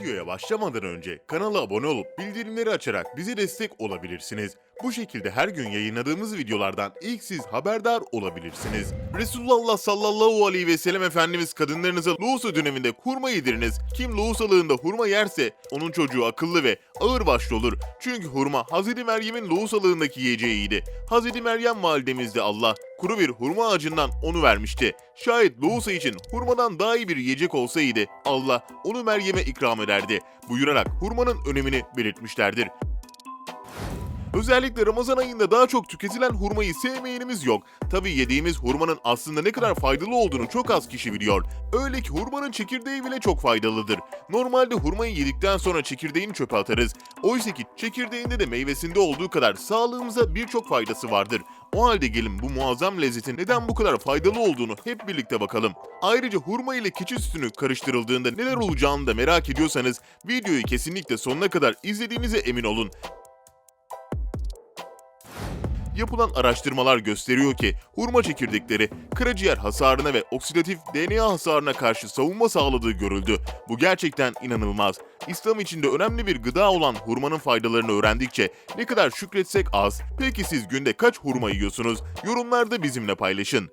Videoya başlamadan önce kanala abone olup bildirimleri açarak bize destek olabilirsiniz. Bu şekilde her gün yayınladığımız videolardan ilk siz haberdar olabilirsiniz. Resulullah sallallahu aleyhi ve sellem Efendimiz kadınlarınıza lohusa döneminde hurma yediriniz. Kim lohusalığında hurma yerse onun çocuğu akıllı ve ağır başlı olur. Çünkü hurma Hazreti Meryem'in lohusalığındaki yiyeceğiydi. Hazreti Meryem validemiz de Allah kuru bir hurma ağacından onu vermişti. Şayet lohusa için hurmadan daha iyi bir yiyecek olsaydı Allah onu Meryem'e ikram ederdi. Buyurarak hurmanın önemini belirtmişlerdir. Özellikle Ramazan ayında daha çok tüketilen hurmayı sevmeyenimiz yok. Tabii yediğimiz hurmanın aslında ne kadar faydalı olduğunu çok az kişi biliyor. Öyle ki hurmanın çekirdeği bile çok faydalıdır. Normalde hurmayı yedikten sonra çekirdeğini çöpe atarız. Oysa ki çekirdeğinde de meyvesinde olduğu kadar sağlığımıza birçok faydası vardır. O halde gelin bu muazzam lezzetin neden bu kadar faydalı olduğunu hep birlikte bakalım. Ayrıca hurma ile keçi sütünü karıştırıldığında neler olacağını da merak ediyorsanız videoyu kesinlikle sonuna kadar izlediğinize emin olun. Yapılan araştırmalar gösteriyor ki hurma çekirdekleri karaciğer hasarına ve oksidatif DNA hasarına karşı savunma sağladığı görüldü. Bu gerçekten inanılmaz. İslam içinde önemli bir gıda olan hurmanın faydalarını öğrendikçe ne kadar şükretsek az. Peki siz günde kaç hurma yiyorsunuz? Yorumlarda bizimle paylaşın.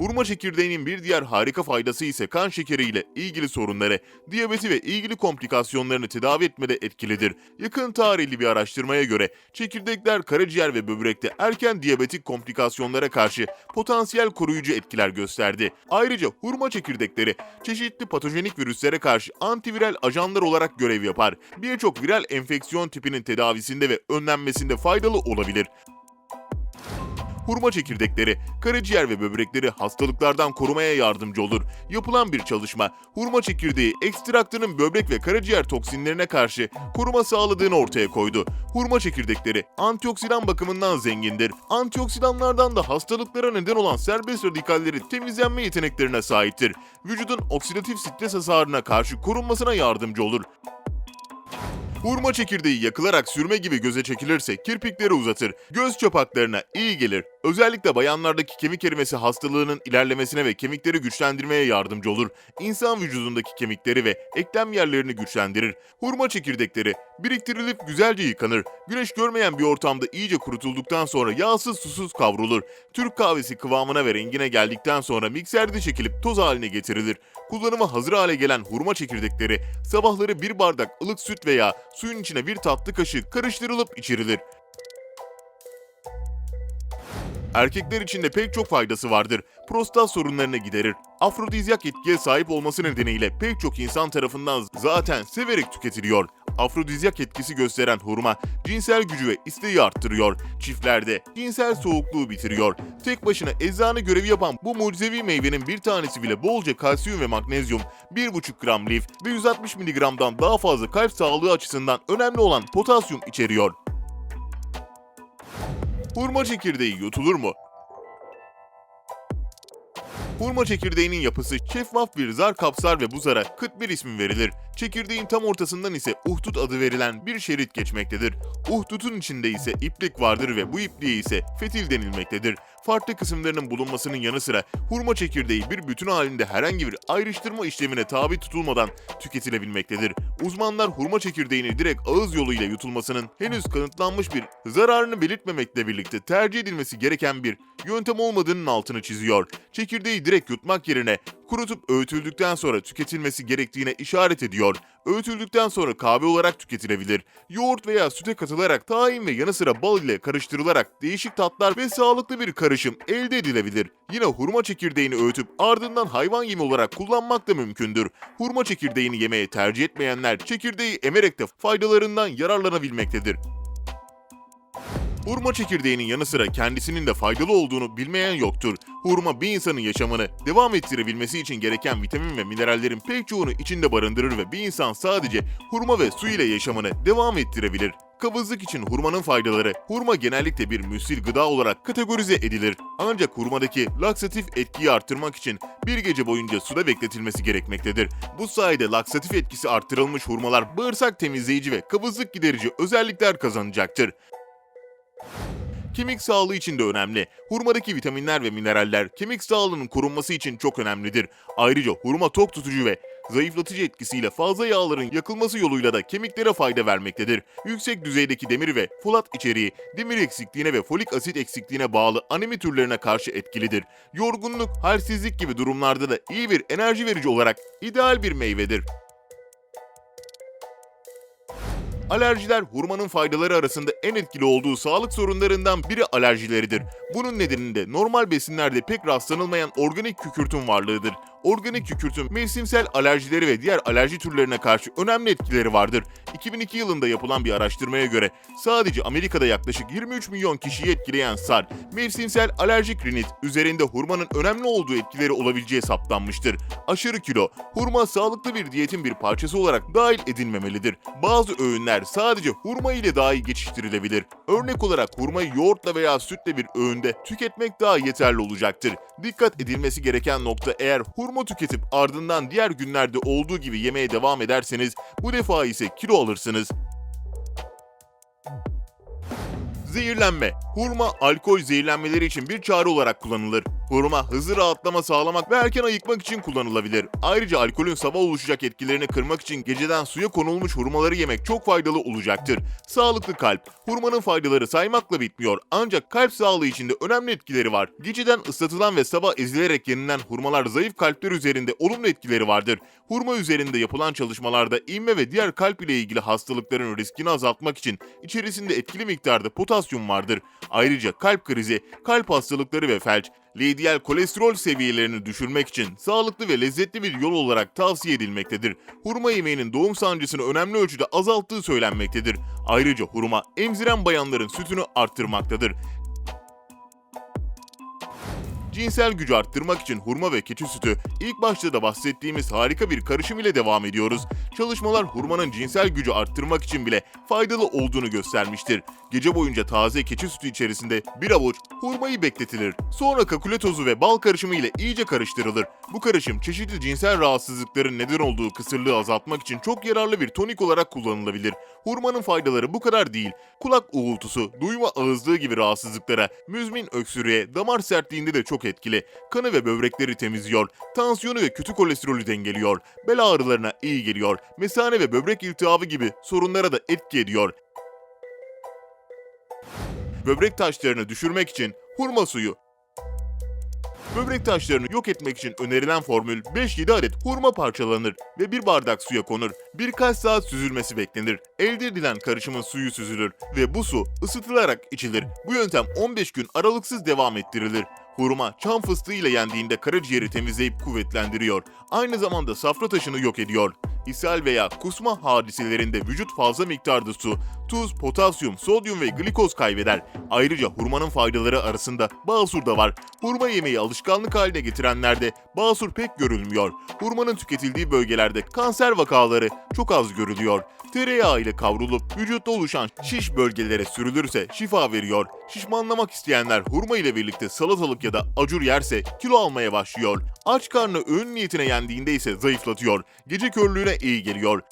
Hurma çekirdeğinin bir diğer harika faydası ise kan şekeriyle ilgili sorunları, diyabeti ve ilgili komplikasyonlarını tedavi etmede etkilidir. Yakın tarihli bir araştırmaya göre çekirdekler karaciğer ve böbrekte erken diyabetik komplikasyonlara karşı potansiyel koruyucu etkiler gösterdi. Ayrıca hurma çekirdekleri çeşitli patojenik virüslere karşı antiviral ajanlar olarak görev yapar. Birçok viral enfeksiyon tipinin tedavisinde ve önlenmesinde faydalı olabilir. Hurma çekirdekleri, karaciğer ve böbrekleri hastalıklardan korumaya yardımcı olur. Yapılan bir çalışma, hurma çekirdeği ekstraktının böbrek ve karaciğer toksinlerine karşı koruma sağladığını ortaya koydu. Hurma çekirdekleri antioksidan bakımından zengindir. Antioksidanlardan da hastalıklara neden olan serbest radikalleri temizlenme yeteneklerine sahiptir. Vücudun oksidatif stres hasarına karşı korunmasına yardımcı olur. Hurma çekirdeği yakılarak sürme gibi göze çekilirse kirpikleri uzatır, göz çapaklarına iyi gelir. Özellikle bayanlardaki kemik erimesi hastalığının ilerlemesine ve kemikleri güçlendirmeye yardımcı olur. İnsan vücudundaki kemikleri ve eklem yerlerini güçlendirir. Hurma çekirdekleri biriktirilip güzelce yıkanır. Güneş görmeyen bir ortamda iyice kurutulduktan sonra yağsız susuz kavrulur. Türk kahvesi kıvamına ve rengine geldikten sonra mikserde çekilip toz haline getirilir. Kullanıma hazır hale gelen hurma çekirdekleri sabahları bir bardak ılık süt veya suyun içine bir tatlı kaşığı karıştırılıp içirilir. Erkekler için de pek çok faydası vardır. Prostat sorunlarını giderir. Afrodizyak etkiye sahip olması nedeniyle pek çok insan tarafından zaten severek tüketiliyor. Afrodizyak etkisi gösteren hurma cinsel gücü ve isteği arttırıyor. Çiftlerde cinsel soğukluğu bitiriyor. Tek başına eczane görevi yapan bu mucizevi meyvenin bir tanesi bile bolca kalsiyum ve magnezyum, 1,5 gram lif ve 160 mg'dan daha fazla kalp sağlığı açısından önemli olan potasyum içeriyor. Hurma çekirdeği yutulur mu? Hurma çekirdeğinin yapısı şeffaf bir zar kapsar ve bu zara kıt bir ismi verilir. Çekirdeğin tam ortasından ise uhtut adı verilen bir şerit geçmektedir. Uhtutun içinde ise iplik vardır ve bu ipliğe ise fetil denilmektedir. Farklı kısımlarının bulunmasının yanı sıra hurma çekirdeği bir bütün halinde herhangi bir ayrıştırma işlemine tabi tutulmadan tüketilebilmektedir. Uzmanlar hurma çekirdeğini direkt ağız yoluyla yutulmasının henüz kanıtlanmış bir zararını belirtmemekle birlikte tercih edilmesi gereken bir yöntem olmadığının altını çiziyor. Çekirdeği direkt yutmak yerine kurutup öğütüldükten sonra tüketilmesi gerektiğine işaret ediyor. Öğütüldükten sonra kahve olarak tüketilebilir. Yoğurt veya süte katılarak tahin ve yanı sıra bal ile karıştırılarak değişik tatlar ve sağlıklı bir karışım elde edilebilir. Yine hurma çekirdeğini öğütüp ardından hayvan yemi olarak kullanmak da mümkündür. Hurma çekirdeğini yemeye tercih etmeyenler çekirdeği emerek de faydalarından yararlanabilmektedir. Hurma çekirdeğinin yanı sıra kendisinin de faydalı olduğunu bilmeyen yoktur. Hurma bir insanın yaşamını devam ettirebilmesi için gereken vitamin ve minerallerin pek çoğunu içinde barındırır ve bir insan sadece hurma ve su ile yaşamını devam ettirebilir. Kabızlık için hurmanın faydaları, hurma genellikle bir müsil gıda olarak kategorize edilir. Ancak hurmadaki laksatif etkiyi arttırmak için bir gece boyunca suda bekletilmesi gerekmektedir. Bu sayede laksatif etkisi arttırılmış hurmalar bağırsak temizleyici ve kabızlık giderici özellikler kazanacaktır. Kemik sağlığı için de önemli. Hurmadaki vitaminler ve mineraller kemik sağlığının korunması için çok önemlidir. Ayrıca hurma tok tutucu ve zayıflatıcı etkisiyle fazla yağların yakılması yoluyla da kemiklere fayda vermektedir. Yüksek düzeydeki demir ve folat içeriği demir eksikliğine ve folik asit eksikliğine bağlı anemi türlerine karşı etkilidir. Yorgunluk, halsizlik gibi durumlarda da iyi bir enerji verici olarak ideal bir meyvedir. Alerjiler hurmanın faydaları arasında en etkili olduğu sağlık sorunlarından biri alerjileridir. Bunun nedeni de normal besinlerde pek rastlanılmayan organik kükürtün varlığıdır. Organik kükürtün mevsimsel alerjileri ve diğer alerji türlerine karşı önemli etkileri vardır. 2002 yılında yapılan bir araştırmaya göre sadece Amerika'da yaklaşık 23 milyon kişiyi etkileyen SAR, mevsimsel alerjik rinit üzerinde hurmanın önemli olduğu etkileri olabileceği saptanmıştır. Aşırı kilo, hurma sağlıklı bir diyetin bir parçası olarak dahil edilmemelidir. Bazı öğünler sadece hurma ile dahi geçiştirilebilir. Örnek olarak hurmayı yoğurtla veya sütle bir öğünde tüketmek daha yeterli olacaktır. Dikkat edilmesi gereken nokta eğer hurma tüketip ardından diğer günlerde olduğu gibi yemeye devam ederseniz bu defa ise kilo alırsınız. Zehirlenme. Hurma alkol zehirlenmeleri için bir çare olarak kullanılır. Hurma hızlı rahatlama sağlamak ve erken ayıkmak için kullanılabilir. Ayrıca alkolün sabah oluşacak etkilerini kırmak için geceden suya konulmuş hurmaları yemek çok faydalı olacaktır. Sağlıklı kalp. Hurmanın faydaları saymakla bitmiyor ancak kalp sağlığı için de önemli etkileri var. Geceden ıslatılan ve sabah ezilerek yenilen hurmalar zayıf kalpler üzerinde olumlu etkileri vardır. Hurma üzerinde yapılan çalışmalarda inme ve diğer kalp ile ilgili hastalıkların riskini azaltmak için içerisinde etkili miktarda potasyum vardır. Ayrıca kalp krizi, kalp hastalıkları ve felç, LDL kolesterol seviyelerini düşürmek için sağlıklı ve lezzetli bir yol olarak tavsiye edilmektedir. Hurma yemeğinin doğum sancısını önemli ölçüde azalttığı söylenmektedir. Ayrıca hurma emziren bayanların sütünü arttırmaktadır. Cinsel gücü arttırmak için hurma ve keçi sütü ilk başta da bahsettiğimiz harika bir karışım ile devam ediyoruz. Çalışmalar hurmanın cinsel gücü arttırmak için bile faydalı olduğunu göstermiştir. Gece boyunca taze keçi sütü içerisinde bir avuç hurmayı bekletilir. Sonra kakule tozu ve bal karışımı ile iyice karıştırılır. Bu karışım çeşitli cinsel rahatsızlıkların neden olduğu kısırlığı azaltmak için çok yararlı bir tonik olarak kullanılabilir. Hurmanın faydaları bu kadar değil. Kulak uğultusu, duyma ağızlığı gibi rahatsızlıklara, müzmin öksürüğe, damar sertliğinde de çok etkili. Kanı ve böbrekleri temizliyor. Tansiyonu ve kötü kolesterolü dengeliyor. Bel ağrılarına iyi geliyor. Mesane ve böbrek iltihabı gibi sorunlara da etki ediyor. Böbrek taşlarını düşürmek için hurma suyu. Böbrek taşlarını yok etmek için önerilen formül 5-7 adet hurma parçalanır ve bir bardak suya konur. Birkaç saat süzülmesi beklenir. Elde edilen karışımın suyu süzülür ve bu su ısıtılarak içilir. Bu yöntem 15 gün aralıksız devam ettirilir. Hurma çam fıstığı ile yendiğinde karaciğeri temizleyip kuvvetlendiriyor. Aynı zamanda safra taşını yok ediyor. İshal veya kusma hadiselerinde vücut fazla miktarda su, tuz, potasyum, sodyum ve glikoz kaybeder. Ayrıca hurmanın faydaları arasında basur da var. Hurma yemeği alışkanlık haline getirenlerde basur pek görülmüyor. Hurmanın tüketildiği bölgelerde kanser vakaları çok az görülüyor. Tereyağı ile kavrulup vücutta oluşan şiş bölgelere sürülürse şifa veriyor. Şişmanlamak isteyenler hurma ile birlikte salatalık ya da acur yerse kilo almaya başlıyor. Aç karnı öğün niyetine yendiğinde ise zayıflatıyor. Gece körlüğüne iyi geliyor.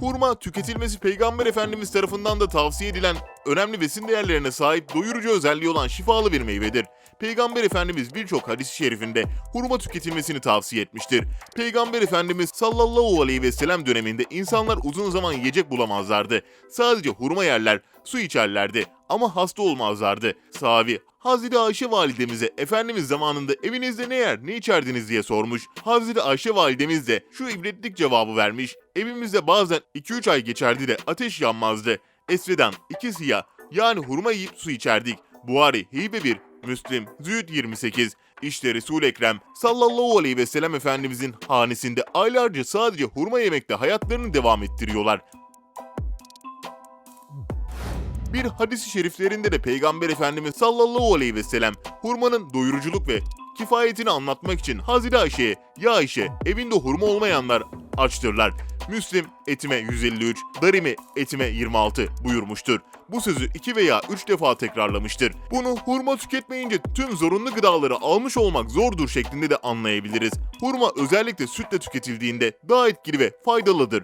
Hurma tüketilmesi Peygamber Efendimiz tarafından da tavsiye edilen önemli besin değerlerine sahip doyurucu özelliği olan şifalı bir meyvedir. Peygamber Efendimiz birçok hadis-i şerifinde hurma tüketilmesini tavsiye etmiştir. Peygamber Efendimiz sallallahu aleyhi ve sellem döneminde insanlar uzun zaman yiyecek bulamazlardı. Sadece hurma yerler, su içerlerdi ama hasta olmazlardı. Sahabi Hazreti Ayşe validemize Efendimiz zamanında evinizde ne yer ne içerdiniz diye sormuş. Hazreti Ayşe validemiz de şu ibretlik cevabı vermiş. Evimizde bazen 2-3 ay geçerdi de ateş yanmazdı. Esvedan, iki siyah yani hurma yiyip su içerdik. Buhari, Hibe 1, Müslim, Züğüt 28. İşte resul Ekrem sallallahu aleyhi ve sellem Efendimizin hanesinde aylarca sadece hurma yemekte hayatlarını devam ettiriyorlar. Bir hadis-i şeriflerinde de Peygamber Efendimiz sallallahu aleyhi ve sellem hurmanın doyuruculuk ve kifayetini anlatmak için Hazreti Ayşe'ye ya Ayşe evinde hurma olmayanlar açtırlar. Müslim etime 153, Darimi etime 26 buyurmuştur. Bu sözü iki veya üç defa tekrarlamıştır. Bunu hurma tüketmeyince tüm zorunlu gıdaları almış olmak zordur şeklinde de anlayabiliriz. Hurma özellikle sütle tüketildiğinde daha etkili ve faydalıdır.